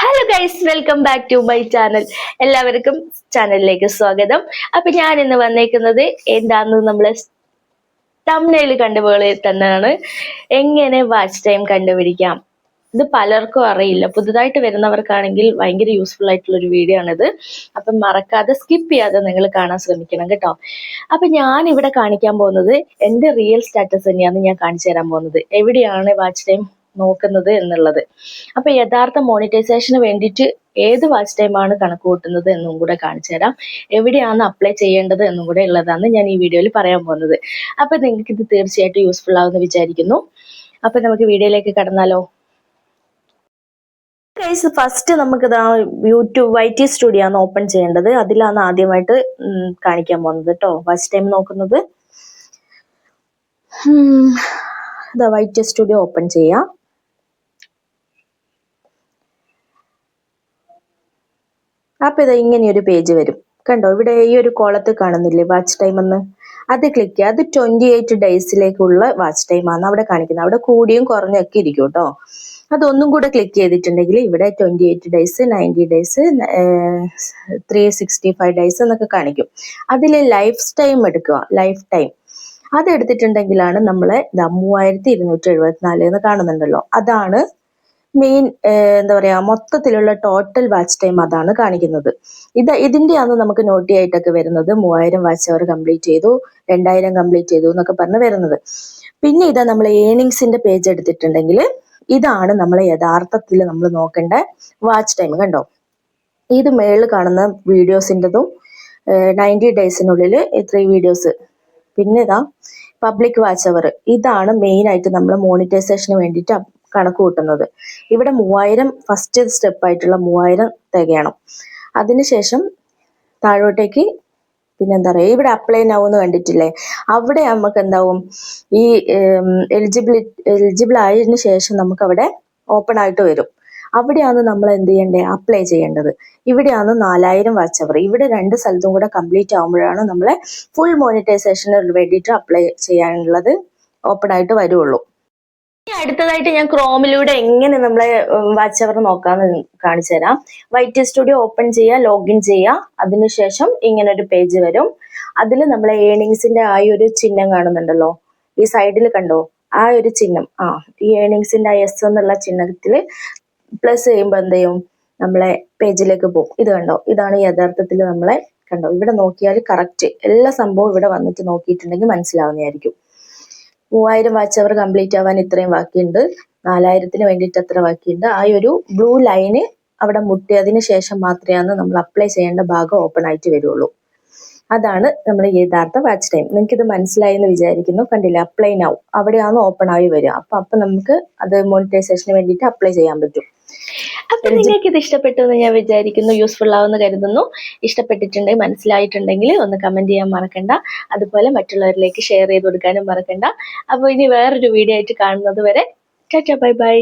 Hello guys welcome back to my channel എല്ലാവർക്കും ചാനലിലേക്ക് സ്വാഗതം. അപ്പൊ ഞാൻ ഇന്ന് വന്നേക്കുന്നത് എന്താന്ന് നമ്മളെ തമ്മിൽ കണ്ടുപോലെ തന്നെയാണ്. എങ്ങനെ വാച്ച് ടൈം കണ്ടുപിടിക്കാം? ഇത് പലർക്കും അറിയില്ല. പുതുതായിട്ട് വരുന്നവർക്കാണെങ്കിൽ ഭയങ്കര യൂസ്ഫുൾ ആയിട്ടുള്ള ഒരു വീഡിയോ ആണിത്. അപ്പം മറക്കാതെ സ്കിപ്പ് ചെയ്യാതെ നിങ്ങൾ കാണാൻ ശ്രമിക്കണം കേട്ടോ. അപ്പൊ ഞാൻ ഇവിടെ കാണിക്കാൻ പോകുന്നത് എന്റെ റിയൽ സ്റ്റാറ്റസ് തന്നെയാണ് ഞാൻ കാണിച്ചു തരാൻ പോകുന്നത്. എവിടെയാണ് വാച്ച് ടൈം നോക്കുന്നത് എന്നുള്ളത്. അപ്പൊ യഥാർത്ഥ മോണിറ്റൈസേഷന് വേണ്ടിയിട്ട് ഏത് വാച്ച് ടൈമാണ് കണക്ക് കൂട്ടുന്നത് എന്നും കൂടെ കാണിച്ചു തരാം. എവിടെയാണ് അപ്ലൈ ചെയ്യേണ്ടത് എന്നും കൂടെ ഉള്ളതാണ് ഞാൻ ഈ വീഡിയോയിൽ പറയാൻ പോകുന്നത്. അപ്പൊ നിങ്ങൾക്ക് ഇത് തീർച്ചയായിട്ടും യൂസ്ഫുൾ ആവുമെന്ന് വിചാരിക്കുന്നു. അപ്പൊ നമുക്ക് വീഡിയോയിലേക്ക് കടന്നാലോ? ഫസ്റ്റ് നമുക്ക് ഇതാ യൂട്യൂബ് വൈ ടി സ്റ്റുഡിയോ ആണ് ഓപ്പൺ ചെയ്യേണ്ടത്. അതിലാണ് ആദ്യമായിട്ട് കാണിക്കാൻ പോകുന്നത് കേട്ടോ ഫസ്റ്റ് ടൈം നോക്കുന്നത്. വൈ ടി സ്റ്റുഡിയോ ഓപ്പൺ ചെയ്യാം. അപ്പൊ ഇത് ഒരു പേജ് വരും. കണ്ടോ? ഇവിടെ ഈ ഒരു കോളത്ത് കാണുന്നില്ലേ? വാച്ച് ടൈം എന്ന്. അത് ക്ലിക്ക് ചെയ്യുക. അത് ട്വന്റി എയ്റ്റ് ഡേയ്സിലേക്കുള്ള വാച്ച് ടൈം ആണ് അവിടെ കാണിക്കുന്നത്. അവിടെ കൂടിയും കുറഞ്ഞൊക്കെ ഇരിക്കും കേട്ടോ. അതൊന്നും കൂടെ ക്ലിക്ക് ചെയ്തിട്ടുണ്ടെങ്കിൽ ഇവിടെ twenty eight days ninety days three sixty five days എന്നൊക്കെ കാണിക്കും. അതിൽ ലൈഫ് ടൈം എടുക്കുക. ലൈഫ് ടൈം അത് എടുത്തിട്ടുണ്ടെങ്കിലാണ് നമ്മളെ മൂവായിരത്തി ഇരുന്നൂറ്റി എഴുപത്തിനാല് എന്ന് കാണുന്നുണ്ടല്ലോ. അതാണ് മെയിൻ എന്താ പറയാ മൊത്തത്തിലുള്ള ടോട്ടൽ വാച്ച് ടൈം അതാണ് കാണിക്കുന്നത്. ഇത് അന്ന് നമുക്ക് നോട്ടി ആയിട്ടൊക്കെ വരുന്നത് മൂവായിരം വാച്ച് അവർ കംപ്ലീറ്റ് ചെയ്തു രണ്ടായിരം കംപ്ലീറ്റ് ചെയ്തു എന്നൊക്കെ പറഞ്ഞ് വരുന്നത്. പിന്നെ ഇതാ നമ്മൾ ഏണിങ്സിന്റെ പേജ് എടുത്തിട്ടുണ്ടെങ്കിൽ ഇതാണ് നമ്മൾ യഥാർത്ഥത്തിൽ നമ്മൾ നോക്കേണ്ട വാച്ച് ടൈം കണ്ടോ? ഇത് മേളിൽ കാണുന്ന വീഡിയോസിന്റെതും നയന്റി ഡേയ്സിനുള്ളിൽ ത്രീ വീഡിയോസ് പിന്നെ ഇതാ പബ്ലിക് വാച്ച് അവർ ഇതാണ് മെയിൻ ആയിട്ട് നമ്മൾ മോണിറ്റൈസേഷന് വേണ്ടിയിട്ട് കണക്ക് കൂട്ടുന്നത്. ഇവിടെ മൂവായിരം ഫസ്റ്റ് സ്റ്റെപ്പ് ആയിട്ടുള്ള മൂവായിരം തികയണം. അതിനുശേഷം താഴോട്ടേക്ക് പിന്നെന്താ പറയുക ഇവിടെ അപ്ലൈ നൗ കണ്ടിട്ടില്ലേ? അവിടെ നമുക്ക് എന്താവും? ഈ എലിജിബിലിറ്റി എലിജിബിൾ ആയതിനു ശേഷം നമുക്ക് അവിടെ ഓപ്പൺ ആയിട്ട് വരും. അവിടെയാണ് നമ്മൾ എന്ത് ചെയ്യേണ്ടത് അപ്ലൈ ചെയ്യേണ്ടത്. ഇവിടെയാണ് നാലായിരം വാച്ച് അവർ ഇവിടെ രണ്ട് സ്ഥലത്തും കൂടെ കംപ്ലീറ്റ് ആകുമ്പോഴാണ് നമ്മളെ ഫുൾ മോണിറ്റൈസേഷന് വേണ്ടിയിട്ട് അപ്ലൈ ചെയ്യാനുള്ളത് ഓപ്പൺ ആയിട്ട് വരുള്ളൂ. അടുത്തതായിട്ട് ഞാൻ ക്രോമിലൂടെ എങ്ങനെ നമ്മളെ വാച്ച് അവർ നോക്കാന്ന് കാണിച്ചു തരാം. വൈറ്റ് സ്റ്റുഡിയോ ഓപ്പൺ ചെയ്യുക ലോഗിൻ ചെയ്യുക അതിനുശേഷം ഇങ്ങനെ ഒരു പേജ് വരും. അതിൽ നമ്മളെ ഏണിങ്സിന്റെ ആ ഒരു ചിഹ്നം കാണുന്നുണ്ടല്ലോ. ഈ സൈഡിൽ കണ്ടോ? ആ ഒരു ചിഹ്നം. ആ ഈ ഏണിങ്സിന്റെ എസ് എന്നുള്ള ചിഹ്നത്തിൽ പ്ലസ് ചെയ്യുമ്പോൾ എന്ത് ചെയ്യും? നമ്മളെ പേജിലേക്ക് പോകും. ഇത് കണ്ടോ? ഇതാണ് യഥാർത്ഥത്തിൽ നമ്മളെ കണ്ടോ? ഇവിടെ നോക്കിയാൽ കറക്റ്റ് എല്ലാ സംഭവം ഇവിടെ വന്നിട്ട് നോക്കിയിട്ടുണ്ടെങ്കിൽ മനസ്സിലാവുന്നതായിരിക്കും. മൂവായിരം വാച്ച് അവർ കംപ്ലീറ്റ് ആവാൻ ഇത്രയും ബാക്കിയുണ്ട്. നാലായിരത്തിന് വേണ്ടിയിട്ട് അത്ര ബാക്കിയുണ്ട്. ആ ഒരു ബ്ലൂ ലൈന് അവിടെ മുട്ടിയതിന് ശേഷം മാത്രമാണ് നമ്മൾ അപ്ലൈ ചെയ്യേണ്ട ഭാഗം ഓപ്പൺ ആയിട്ട് വരുള്ളൂ. അതാണ് നമ്മൾ യഥാർത്ഥ വാച്ച് ടൈം നിങ്ങൾക്ക് ഇത് മനസ്സിലായി എന്ന് വിചാരിക്കുന്നു. കണ്ടില്ല? അപ്ലൈ നൗ അവിടെയാണ് ഓപ്പൺ ആയി വരിക. അപ്പൊ അപ്പൊ നമുക്ക് അത് മോണിറ്റൈസേഷന് വേണ്ടിയിട്ട് അപ്ലൈ ചെയ്യാൻ പറ്റും. അപ്പൊ നിങ്ങൾക്ക് ഇത് ഇഷ്ടപ്പെട്ടു എന്ന് ഞാൻ വിചാരിക്കുന്നു യൂസ്ഫുൾ ആവുമെന്ന് കരുതുന്നു. ഇഷ്ടപ്പെട്ടിട്ടുണ്ടെങ്കിൽ മനസ്സിലായിട്ടുണ്ടെങ്കിൽ ഒന്ന് കമന്റ് ചെയ്യാൻ മറക്കണ്ട. അതുപോലെ മറ്റുള്ളവരിലേക്ക് ഷെയർ ചെയ്ത് കൊടുക്കാനും മറക്കണ്ട. അപ്പോൾ ഇനി വേറൊരു വീഡിയോ ആയിട്ട് കാണുന്നത് വരെ ടാറ്റ ബൈ ബൈ